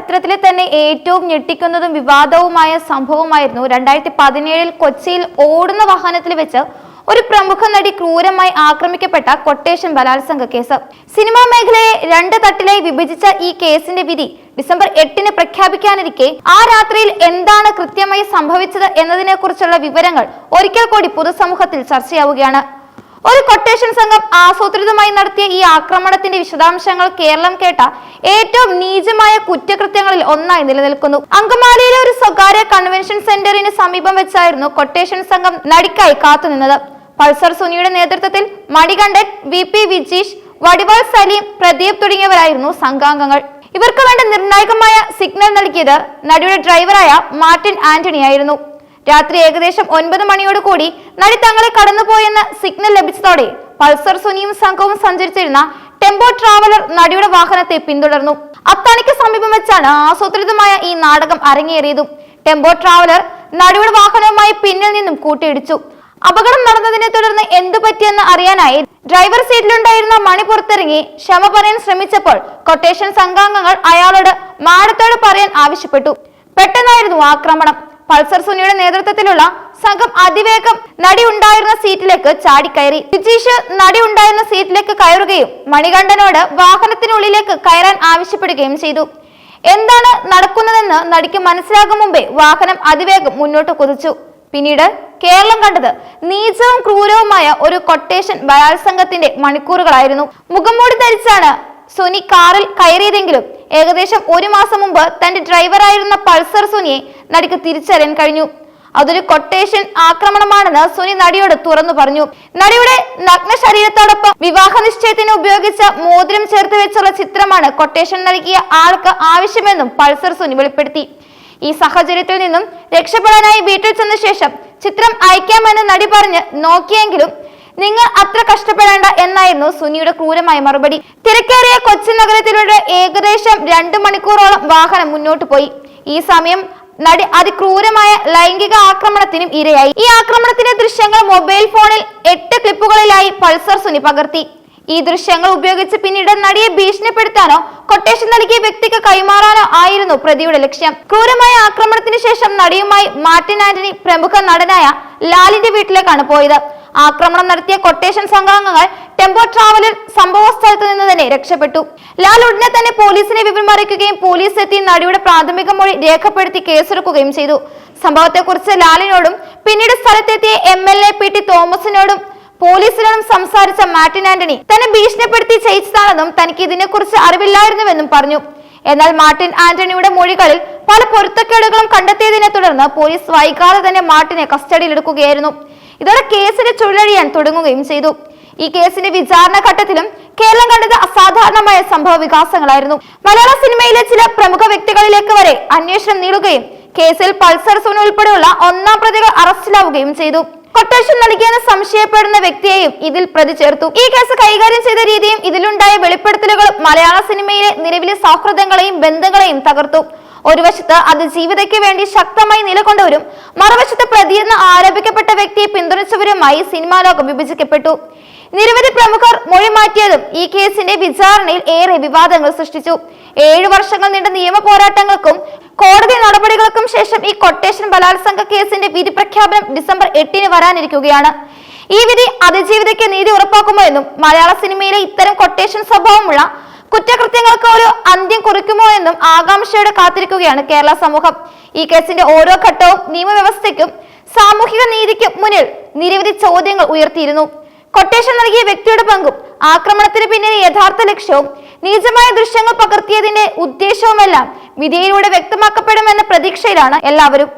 ചരിത്രത്തിലെ തന്നെ ഏറ്റവും ഞെട്ടിക്കുന്നതും വിവാദവുമായ സംഭവമായിരുന്നു രണ്ടായിരത്തി പതിനേഴിൽ കൊച്ചിയിൽ ഓടുന്ന വാഹനത്തിൽ വെച്ച് ഒരു പ്രമുഖ നടി ക്രൂരമായി ആക്രമിക്കപ്പെട്ട കൊട്ടേഷൻ ബലാത്സംഗ കേസ്. സിനിമാ മേഖലയെ രണ്ട് തട്ടിലായി വിഭജിച്ച ഈ കേസിന്റെ വിധി ഡിസംബർ എട്ടിന് പ്രഖ്യാപിക്കാനിരിക്കെ ആ രാത്രിയിൽ എന്താണ് കൃത്യമായി സംഭവിച്ചത് എന്നതിനെ കുറിച്ചുള്ള വിവരങ്ങൾ ഒരിക്കൽ കൂടി പൊതുസമൂഹത്തിൽ ചർച്ചയാവുകയാണ്. ഒരു കൊട്ടേഷൻ സംഘം ആസൂത്രിതമായി നടത്തിയ ഈ ആക്രമണത്തിന്റെ വിശദാംശങ്ങൾ കേരളം കേട്ട ഏറ്റവും നീചമായ കുറ്റകൃത്യങ്ങളിൽ ഒന്നായി നിലനിൽക്കുന്നു. അങ്കമാലിയിലെ ഒരു സ്വകാര്യ കൺവെൻഷൻ സെന്ററിന് സമീപം വെച്ചായിരുന്നു കൊട്ടേഷൻ സംഘം നടിക്കായി കാത്തുനിന്നത്. പൾസർ സുനിയുടെ നേതൃത്വത്തിൽ മണികണ്ഠൻ വി പി വിജീഷ് വടിവാൾ സലീം പ്രദീപ് തുടങ്ങിയവരായിരുന്നു സംഘാംഗങ്ങൾ. ഇവർക്ക് വേണ്ട നിർണായകമായ സിഗ്നൽ നൽകിയത് നടിയുടെ ഡ്രൈവറായ മാർട്ടിൻ ആന്റണി ആയിരുന്നു രാത്രി ഏകദേശം ഒൻപത് മണിയോട് കൂടി നടി തങ്ങളെ കടന്നുപോയെന്ന് സിഗ്നൽ ലഭിച്ചതോടെ പൾസർ സുനിയും സംഘവും സഞ്ചരിച്ചിരുന്ന ടെമ്പോ ട്രാവലർ നടിയുടെ വാഹനത്തെ പിന്തുടർന്നു. അത്താണിക്ക് സമീപം വെച്ചാണ് ആസൂത്രിതമായ ഈ നാടകം അരങ്ങേറിയതും. ടെമ്പോ ട്രാവലർ നടിയുടെ വാഹനവുമായി പിന്നിൽ നിന്നും കൂട്ടിയിടിച്ചു. അപകടം നടന്നതിനെ തുടർന്ന് എന്തു പറ്റിയെന്ന് അറിയാനായി ഡ്രൈവർ സീറ്റിലുണ്ടായിരുന്ന മണി പുറത്തിറങ്ങി ക്ഷമ പറയാൻ ശ്രമിച്ചപ്പോൾ കൊട്ടേഷൻ സംഘാംഗങ്ങൾ അയാളോട് മാടത്തോട് പറയാൻ ആവശ്യപ്പെട്ടു. പെട്ടെന്നായിരുന്നു ആക്രമണം. പൾസർ സുനിയുടെ നേതൃത്വത്തിലുള്ള സംഘം അതിവേഗം നടി ഉണ്ടായിരുന്ന സീറ്റിലേക്ക് ചാടിക്കയറി. വിജീഷ് നടി ഉണ്ടായിരുന്ന സീറ്റിലേക്ക് കയറുകയും മണികണ്ഠനോട് വാഹനത്തിനുള്ളിലേക്ക് കയറാൻ ആവശ്യപ്പെടുകയും ചെയ്തു. എന്താണ് നടക്കുന്നതെന്ന് നടിക്ക് മനസ്സിലാകും മുമ്പേ വാഹനം അതിവേഗം മുന്നോട്ട് കുതിച്ചു. പിന്നീട് കേരളം കണ്ടത് നീചവും ക്രൂരവുമായ ഒരു കൊട്ടേഷൻ ബലാത്സംഗത്തിന്റെ മണിക്കൂറുകളായിരുന്നു. മുഖംമൂടി ധരിച്ചാണ് സുനി കാറിൽ കയറിയതെങ്കിലും ഏകദേശം ഒരു മാസം മുമ്പ് തന്റെ ഡ്രൈവറായിരുന്ന പൾസർ സുനിയെ നടിക്ക് തിരിച്ചറിയാൻ കഴിഞ്ഞു. അതൊരു കൊട്ടേഷൻ ആക്രമണമാണെന്ന് സുനി നടിയോട് തുറന്നു പറഞ്ഞു. നടിയുടെ നഗ്ന ശരീരത്തോടൊപ്പം വിവാഹ നിശ്ചയത്തിന് ഉപയോഗിച്ച മോതിരം ചേർത്ത് വെച്ചുള്ള ചിത്രമാണ് കൊട്ടേഷൻ നൽകിയ ആൾക്ക് ആവശ്യമെന്നും പൾസർ സുനി വെളിപ്പെടുത്തി. ഈ സാഹചര്യത്തിൽ നിന്നും രക്ഷപ്പെടാനായി വീട്ടിൽ ചെന്ന ശേഷം ചിത്രം അയക്കാമെന്ന് നടി പറഞ്ഞ് നോക്കിയെങ്കിലും നിങ്ങൾ അത്ര കഷ്ടപ്പെടേണ്ട എന്നായിരുന്നു സുനിയുടെ ക്രൂരമായ മറുപടി. തിരക്കേറിയ കൊച്ചി നഗരത്തിലൂടെ ഏകദേശം രണ്ടു മണിക്കൂറോളം വാഹനം മുന്നോട്ട് പോയി. ഈ സമയം നടി അതിക്രൂരമായ ലൈംഗിക ആക്രമണത്തിനും ഇരയായി. ഈ ആക്രമണത്തിന്റെ ദൃശ്യങ്ങൾ മൊബൈൽ ഫോണിൽ എട്ട് ക്ലിപ്പുകളിലായി പൾസർ സുനി പകർത്തി. ഈ ദൃശ്യങ്ങൾ ഉപയോഗിച്ച് പിന്നീട് നടിയെ ഭീഷണിപ്പെടുത്താനോ കൊട്ടേഷൻ നൽകിയ വ്യക്തിക്ക് കൈമാറാനോ ആയിരുന്നു പ്രതിയുടെ ലക്ഷ്യം. ക്രൂരമായ ആക്രമണത്തിന് ശേഷം നടിയുമായി മാർട്ടിൻ ആന്റണി പ്രമുഖ നടനായ ലാലിന്റെ വീട്ടിലേക്കാണ് പോയത്. ആക്രമണം നടത്തിയ കൊട്ടേഷൻ സംഘാംഗങ്ങൾ ടെമ്പോ ട്രാവലർ സംഭവ സ്ഥലത്ത് നിന്ന് തന്നെ രക്ഷപ്പെട്ടു. ലാൽ ഉടനെ തന്നെ പോലീസിനെ വിവരം അറിയിക്കുകയും പോലീസ് എത്തി നടിയുടെ പ്രാഥമിക മൊഴി രേഖപ്പെടുത്തി കേസെടുക്കുകയും ചെയ്തു. സംഭവത്തെക്കുറിച്ച് ലാലിനോടും പിന്നീട് സ്ഥലത്തെത്തിയ M L A P T തോമസിനോടും പോലീസിനോടും സംസാരിച്ച മാർട്ടിൻ ആന്റണി തന്നെ ഭീഷണിപ്പെടുത്തി ചെയ്യിച്ചതാണെന്നും തനിക്ക് ഇതിനെക്കുറിച്ച് അറിവില്ലായിരുന്നുവെന്നും പറഞ്ഞു. എന്നാൽ മാർട്ടിൻ ആന്റണിയുടെ മൊഴികളിൽ പല പൊരുത്തക്കേടുകളും കണ്ടെത്തിയതിനെ തുടർന്ന് പോലീസ് വൈകാതെ തന്നെ മാർട്ടിനെ കസ്റ്റഡിയിലെടുക്കുകയായിരുന്നു. ഇതോടെ കേസിന് ചുഴലിയാൻ തുടങ്ങുകയും ചെയ്തു. ഈ കേസിന്റെ വിചാരണ ഘട്ടത്തിലും കേരളം കണ്ടത് അസാധാരണമായ സംഭവ വികാസങ്ങളായിരുന്നു. മലയാള സിനിമയിലെ ചില പ്രമുഖ വ്യക്തികളിലേക്ക് വരെ അന്വേഷണം നീളുകയും കേസിൽ പൾസർ സോൺ ഉൾപ്പെടെയുള്ള ഒന്നാം പ്രതികൾ അറസ്റ്റിലാവുകയും ചെയ്തു. കൊട്ടേഷൻ നൽകിയെന്ന് സംശയപ്പെടുന്ന വ്യക്തിയെയും ഇതിൽ പ്രതി ചേർത്തു ഈ കേസ് കൈകാര്യം ചെയ്ത രീതിയും ഇതിലുണ്ടായ വെളിപ്പെടുത്തലുകളും മലയാള സിനിമയിലെ നിലവിലെ സൗഹൃദങ്ങളെയും ബന്ധങ്ങളെയും തകർത്തു. ഒരു വശത്ത് അത് ജീവിതയ്ക്ക് വേണ്ടി ശക്തമായി നിലകൊണ്ടവരും മറുവശത്ത് പ്രതിയെന്ന് ആരോപിക്കപ്പെട്ട വ്യക്തിയെ പിന്തുണച്ചവരുമായി സിനിമാ ലോകം വിഭജിക്കപ്പെട്ടു. നിരവധി പ്രമുഖർ മൊഴി മാറ്റിയതും ഈ കേസിന്റെ വിചാരണയിൽ ഏറെ വിവാദങ്ങൾ സൃഷ്ടിച്ചു. ഏഴു വർഷങ്ങൾ നീണ്ട നിയമ പോരാട്ടങ്ങൾക്കും കോടതി നടപടികൾക്കും ശേഷം ഈ കൊട്ടേഷൻ ബലാത്സംഗ കേസിന്റെ വിധി പ്രഖ്യാപനം ഡിസംബർ എട്ടിന് വരാനിരിക്കുകയാണ്. ഈ വിധി അതിജീവിതയ്ക്ക് നീതി ഉറപ്പാക്കുമോ എന്നും മലയാള സിനിമയിലെ ഇത്തരം കൊട്ടേഷൻ സ്വഭാവമുള്ള കുറ്റകൃത്യങ്ങൾക്ക് ഒരു അന്ത്യം കുറിക്കുമോ എന്നും ആകാംക്ഷയോടെ കാത്തിരിക്കുകയാണ് കേരള സമൂഹം. ഈ കേസിന്റെ ഓരോ ഘട്ടവും നിയമവ്യവസ്ഥയ്ക്കും സാമൂഹിക നീതിക്കും മുന്നിൽ നിരവധി ചോദ്യങ്ങൾ ഉയർത്തിയിരുന്നു. കൊട്ടേഷൻ നൽകിയ വ്യക്തിയുടെ പങ്കും ആക്രമണത്തിന് പിന്നിലെ യഥാർത്ഥ ലക്ഷ്യവും നീചമായ ദൃശ്യങ്ങൾ പകർത്തിയതിന്റെ ഉദ്ദേശവുമെല്ലാം വിധിയിലൂടെ വ്യക്തമാക്കപ്പെടുമെന്ന പ്രതീക്ഷയിലാണ് എല്ലാവരും.